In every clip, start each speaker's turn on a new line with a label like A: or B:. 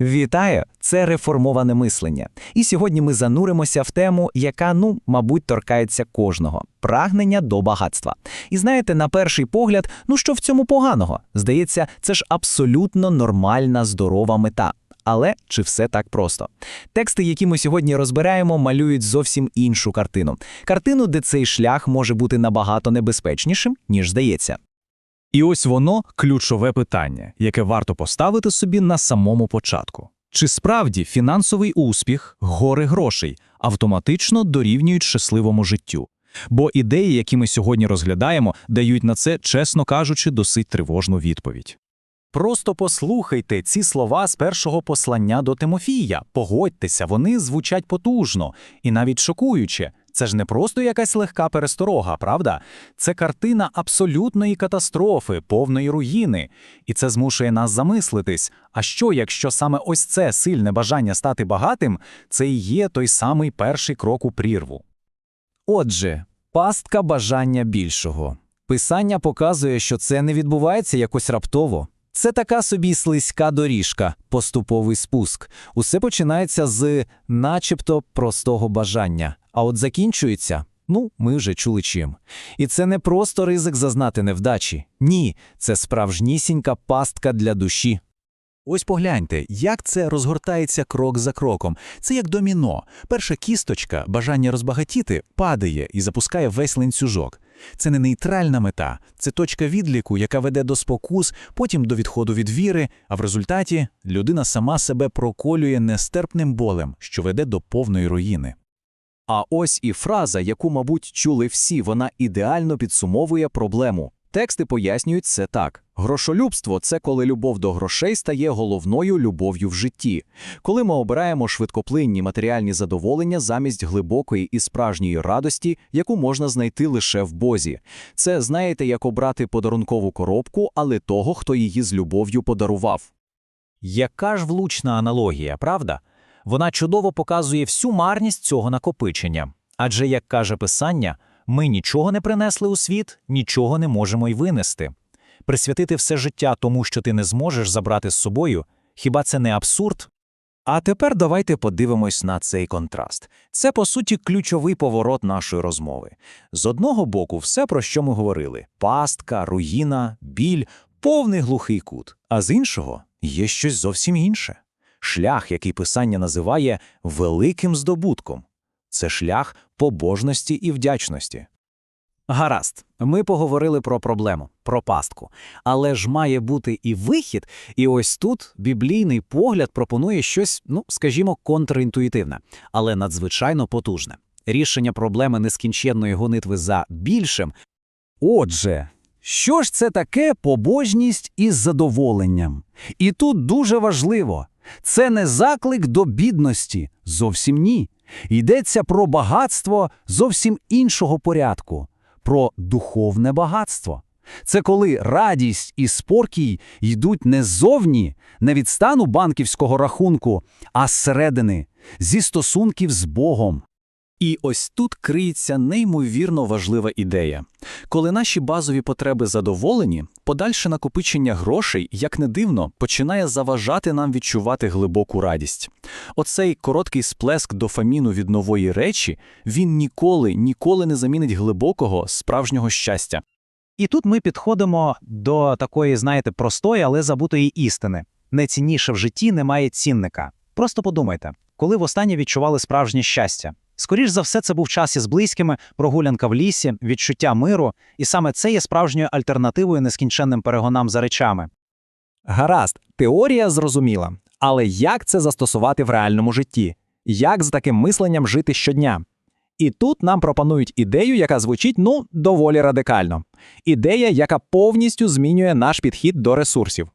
A: Вітаю! Це реформоване мислення. І сьогодні ми зануримося в тему, яка, ну, мабуть, торкається кожного прагнення до багатства. І знаєте, на перший погляд, ну що в цьому поганого? Здається, це ж абсолютно нормальна, здорова мета. Але чи все так просто? Тексти, які ми сьогодні розбираємо, малюють зовсім іншу картину. Картину, де цей шлях може бути набагато небезпечнішим, ніж здається.
B: І ось воно ключове питання, яке варто поставити собі на самому початку. Чи справді фінансовий успіх, гори грошей автоматично дорівнюють щасливому життю? Бо ідеї, які ми сьогодні розглядаємо, дають на це, чесно кажучи, досить тривожну відповідь.
C: Просто послухайте ці слова з першого послання до Тимофія. Погодьтеся, вони звучать потужно і навіть шокуюче. Це ж не просто якась легка пересторога, правда? Це картина абсолютної катастрофи, повної руїни. І це змушує нас замислитись. А що, якщо саме ось це сильне бажання стати багатим, це і є той самий перший крок у прірву?
D: Отже, пастка бажання більшого. Писання показує, що це не відбувається якось раптово. Це така собі слизька доріжка, поступовий спуск. Усе починається з начебто простого бажання, а от закінчується. Ну, ми вже чули чим. І це не просто ризик зазнати невдачі. Ні, це справжнісінька пастка для душі.
E: Ось погляньте, як це розгортається крок за кроком. Це як доміно. Перша кісточка, бажання розбагатіти, падає і запускає весь ланцюжок. Це не нейтральна мета, це точка відліку, яка веде до спокус, потім до відходу від віри, а в результаті людина сама себе проколює нестерпним болем, що веде до повної руїни.
D: А ось і фраза, яку, мабуть, чули всі, вона ідеально підсумовує проблему. Тексти пояснюють це так. Грошолюбство це коли любов до грошей стає головною любов'ю в житті, коли ми обираємо швидкоплинні матеріальні задоволення замість глибокої і справжньої радості, яку можна знайти лише в Бозі. Це, знаєте, як обрати подарункову коробку, але того, хто її з любов'ю подарував.
C: Яка ж влучна аналогія, правда? Вона чудово показує всю марність цього накопичення. Адже, як каже писання, ми нічого не принесли у світ, нічого не можемо й винести. Присвятити все життя тому, що ти не зможеш забрати з собою, хіба це не абсурд?
A: А тепер давайте подивимось на цей контраст. Це, по суті, ключовий поворот нашої розмови. З одного боку, все, про що ми говорили: пастка, руїна, біль, повний глухий кут. А з іншого є щось зовсім інше. Шлях, який писання називає великим здобутком. Це шлях побожності і вдячності.
D: Гаразд, ми поговорили про проблему, про пастку. Але ж має бути і вихід, і ось тут біблійний погляд пропонує щось, ну, скажімо, контрінтуїтивне, але надзвичайно потужне. Рішення проблеми нескінченної гонитви за більшим. Отже, що ж це таке побожність із задоволенням? І тут дуже важливо, це не заклик до бідності, зовсім ні. Йдеться про багатство зовсім іншого порядку, про духовне багатство. Це коли радість і спокій йдуть не ззовні, не від стану банківського рахунку, а зсередини, зі стосунків з Богом. І ось тут криється неймовірно важлива ідея. Коли наші базові потреби задоволені, подальше накопичення грошей, як не дивно, починає заважати нам відчувати глибоку радість. Оцей короткий сплеск дофаміну від нової речі, він ніколи, ніколи не замінить глибокого, справжнього щастя.
C: І тут ми підходимо до такої, знаєте, простої, але забутої істини. Найцінніше в житті немає цінника. Просто подумайте, коли востаннє відчували справжнє щастя. Скоріш за все, це був час із близькими, прогулянка в лісі, відчуття миру, і саме це є справжньою альтернативою нескінченним перегонам за речами.
D: Гаразд, теорія зрозуміла. Але як це застосувати в реальному житті? Як з таким мисленням жити щодня? І тут нам пропонують ідею, яка звучить ну доволі радикально. Ідея, яка повністю змінює наш підхід до ресурсів.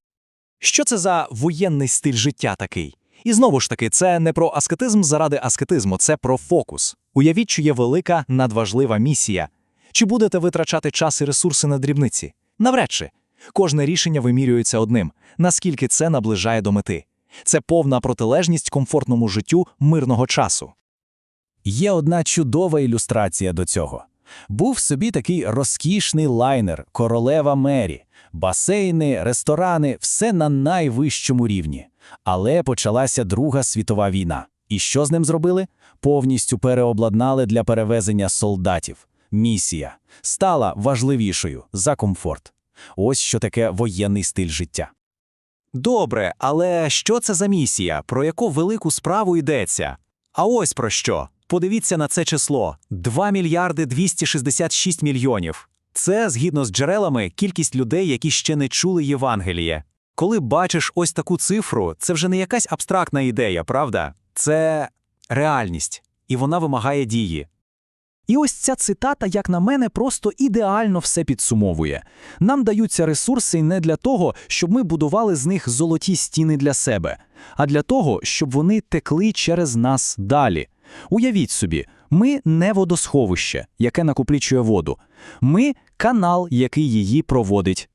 D: Що це за воєнний стиль життя такий? І знову ж таки, це не про аскетизм заради аскетизму, це про фокус. Уявіть, що є велика надважлива місія. Чи будете витрачати час і ресурси на дрібниці? Навряд чи. Кожне рішення вимірюється одним, наскільки це наближає до мети. Це повна протилежність комфортному життю мирного часу. Є одна чудова ілюстрація до цього. Був собі такий розкішний лайнер, королева Мері, басейни, ресторани, все на найвищому рівні.
C: Але почалася Друга світова війна. І що з ним зробили? Повністю переобладнали для перевезення солдатів. Місія стала важливішою за комфорт. Ось що таке воєнний стиль життя.
D: Добре, але що це за місія? Про яку велику справу йдеться? А ось про що. Подивіться на це число: 2 мільярди 266 мільйонів. Це, згідно з джерелами, кількість людей, які ще не чули Євангеліє. Коли бачиш ось таку цифру, це вже не якась абстрактна ідея, правда? Це реальність, і вона вимагає дії.
B: І ось ця цитата, як на мене, просто ідеально все підсумовує. Нам даються ресурси не для того, щоб ми будували з них золоті стіни для себе, а для того, щоб вони текли через нас далі. Уявіть собі, ми не водосховище, яке накоплічує воду. Ми канал, який її проводить.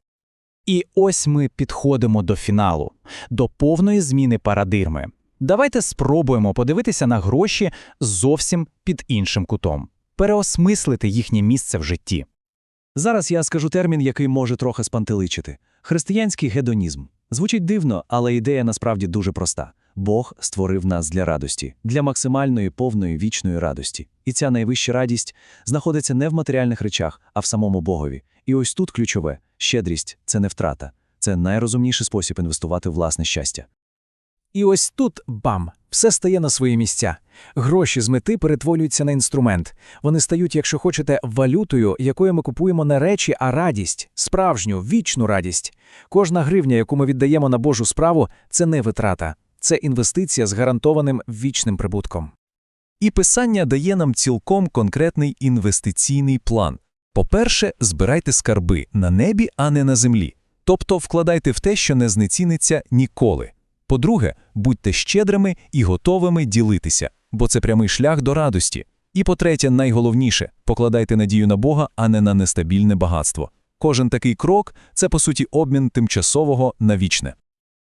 B: І ось ми підходимо до фіналу, до повної зміни парадирми. Давайте спробуємо подивитися на гроші зовсім під іншим кутом, переосмислити їхнє місце в житті. Зараз я скажу термін, який може трохи спантеличити. Християнський гедонізм. Звучить дивно, але ідея насправді дуже проста. Бог створив нас для радості, для максимальної повної вічної радості. І ця найвища радість знаходиться не в матеріальних речах, а в самому Богові. І ось тут ключове щедрість це не втрата, це найрозумніший спосіб інвестувати в власне щастя. І ось тут бам! Все стає на свої місця. Гроші з мети перетворюються на інструмент. Вони стають, якщо хочете, валютою, якою ми купуємо не речі, а радість, справжню, вічну радість. Кожна гривня, яку ми віддаємо на Божу справу, це не витрата, це інвестиція з гарантованим вічним прибутком.
F: І писання дає нам цілком конкретний інвестиційний план. По-перше, збирайте скарби на небі, а не на землі. Тобто вкладайте в те, що не знеціниться ніколи. По-друге, будьте щедрими і готовими ділитися, бо це прямий шлях до радості. І по-третє, найголовніше покладайте надію на Бога, а не на нестабільне багатство. Кожен такий крок це по суті обмін тимчасового на вічне.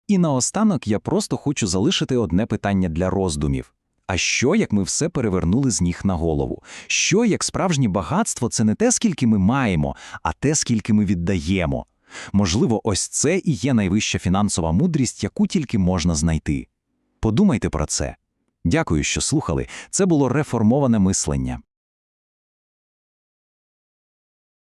A: І наостанок я просто хочу залишити одне питання для роздумів. А що, як ми все перевернули з ніг на голову? Що, як справжнє багатство це не те, скільки ми маємо, а те, скільки ми віддаємо? Можливо, ось це і є найвища фінансова мудрість, яку тільки можна знайти. Подумайте про це. Дякую, що слухали. Це було реформоване мислення.